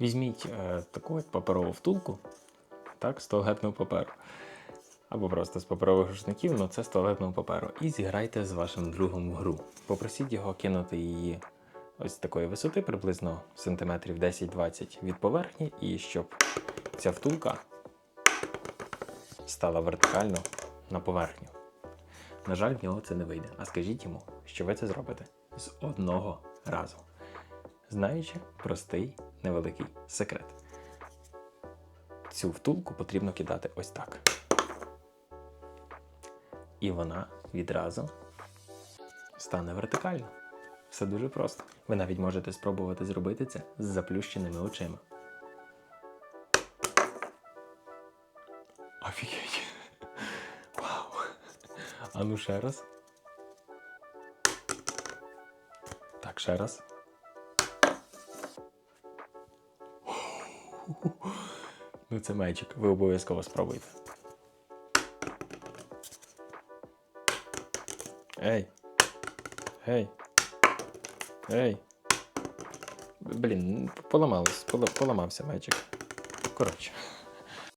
Візьміть е, таку паперову втулку, так, з туалетного паперу. Або просто з паперових рушників, але це з туалетного паперу. І зіграйте з вашим другом в гру. Попросіть його кинути її ось такої висоти, приблизно сантиметрів 10-20 від поверхні, і щоб ця втулка стала вертикально на поверхню. На жаль, в нього це не вийде. А скажіть йому, що ви це зробите з одного разу, знаючи простий невеликий секрет. Цю втулку потрібно кидати ось так. І вона відразу стане вертикально. Все дуже просто. Ви навіть можете спробувати зробити це з заплющеними очима. Офігеть. Вау. А ну ще раз. Так, ще раз. Ну, це мечик. Ви обов'язково спробуйте. Ей. Ей. Ей. Блін, поламалось, поламався мечик. Коротше.